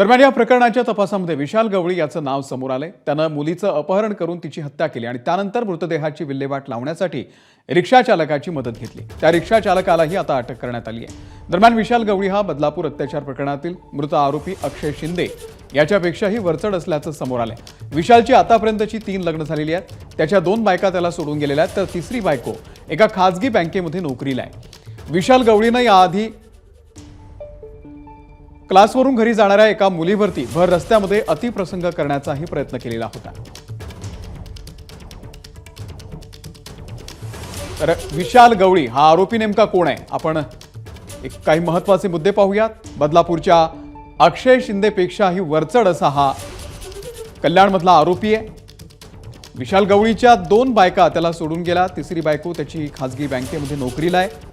दरम्यान या प्रकरणाच्या तपासामध्ये विशाल गवळी याचं नाव समोर आलंय. त्यानं मुलीचं अपहरण करून तिची हत्या केली आणि त्यानंतर मृतदेहाची विल्हेवाट लावण्यासाठी रिक्षा चालकाची मदत घेतली. त्या रिक्षा चालकालाही आता अटक करण्यात आली आहे. दरम्यान विशाल गवळी हा बदलापूर अत्याचार प्रकरणातील मृत आरोपी अक्षय शिंदे याच्यापेक्षाही वरचढ असल्याचं समोर आलंय. विशालची आतापर्यंतची तीन लग्न झालेली आहेत. त्याच्या दोन बायका त्याला सोडून गेलेल्या आहेत. तर तिसरी बायको एका खाजगी बँकेमध्ये नोकरीला आहे. विशाल गवळीनं याआधी क्लासवरून घरी जाणाऱ्या एका मुलीवरती भर रस्त्यामध्ये अतिप्रसंग करण्याचाही प्रयत्न केलेला होता. तर विशाल गवळी हा आरोपी नेमका कोण आहे? आपण एक काही महत्त्वाचे मुद्दे पाहूयात. बदलापूरच्या अक्षय शिंदेपेक्षाही वरचढ असा हा कल्याणमधला आरोपी आहे. विशाल गवळीच्या दोन बायका त्याला सोडून गेला. तिसरी बायको त्याची खाजगी बँकेमध्ये नोकरीला आहे.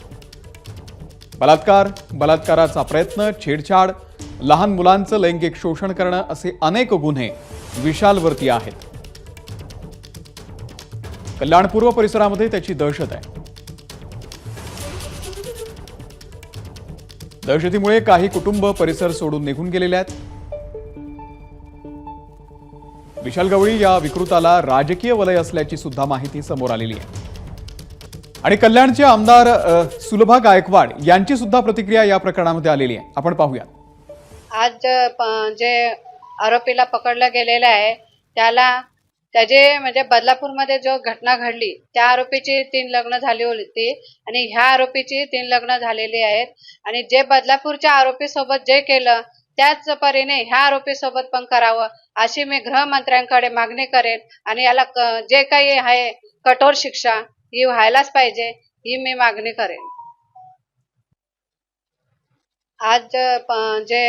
बलात्कार बलात्काराचा प्रयत्न छेडछाड लहान मुलांचं लैंगिक शोषण करणं असे अनेक गुन्हे विशालवरती आहेत. कल्याण पूर्व परिसरामध्ये त्याची दहशत आहे. दहशतीमुळे काही कुटुंब परिसर सोडून निघून गेलेले आहेत. विशाल गवळी या विकृताला राजकीय वलय असल्याची सुद्धा माहिती समोर आलेली आहे. आणि कल्याणचे आमदार सुलभा गायकवाड यांची सुद्धा प्रतिक्रिया या प्रकरणामध्ये आलेली आहे. आपण पाहूयात. आज प- जे आरोपीला पकडलं गेलेलं आहे त्याला त्याचे म्हणजे बदलापूरमध्ये जो घटना घडली त्या आरोपीची तीन लग्न झाली होती आणि ह्या आरोपीची तीन लग्न झालेली आहेत. आणि जे बदलापूरच्या आरोपी सोबत जे केलं त्याच परीने ह्या आरोपी सोबत पण करावं अशी मी गृहमंत्र्यांकडे मागणी करेन. आणि याला क- जे काही आहे कठोर शिक्षा ही व्हायलाच पाहिजे ही मी मागणी करेन. आज जे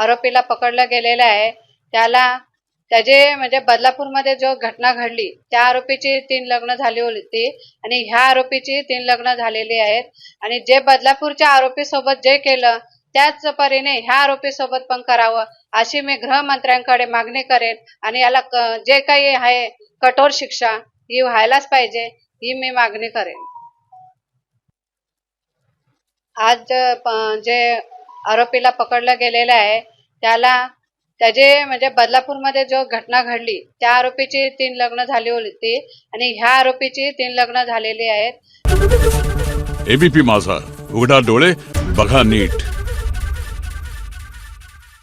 आरोपीला पकडलं गेलेलं आहे त्याला त्याचे म्हणजे बदलापूरमध्ये जो घटना घडली त्या आरोपीची तीन लग्न झाली होती आणि ह्या आरोपीची तीन लग्न झालेली आहेत. आणि जे बदलापूरच्या आरोपी सोबत जे केलं त्याच परीने ह्या आरोपी सोबत पण करावं अशी मी गृहमंत्र्यांकडे मागणी करेन. आणि याला जे काही आहे कठोर शिक्षा ही व्हायलाच पाहिजे. ही मी मागणी करेन. आज जे आरोपीला पकडलं गेलेलं आहे त्याला त्याचे म्हणजे बदलापूरमध्ये जो घटना घडली त्या आरोपीची तीन लग्न झाली होती आणि ह्या आरोपीची तीन लग्न झालेली आहेत. एबीपी माझा. उघडा डोळे बघा नीट.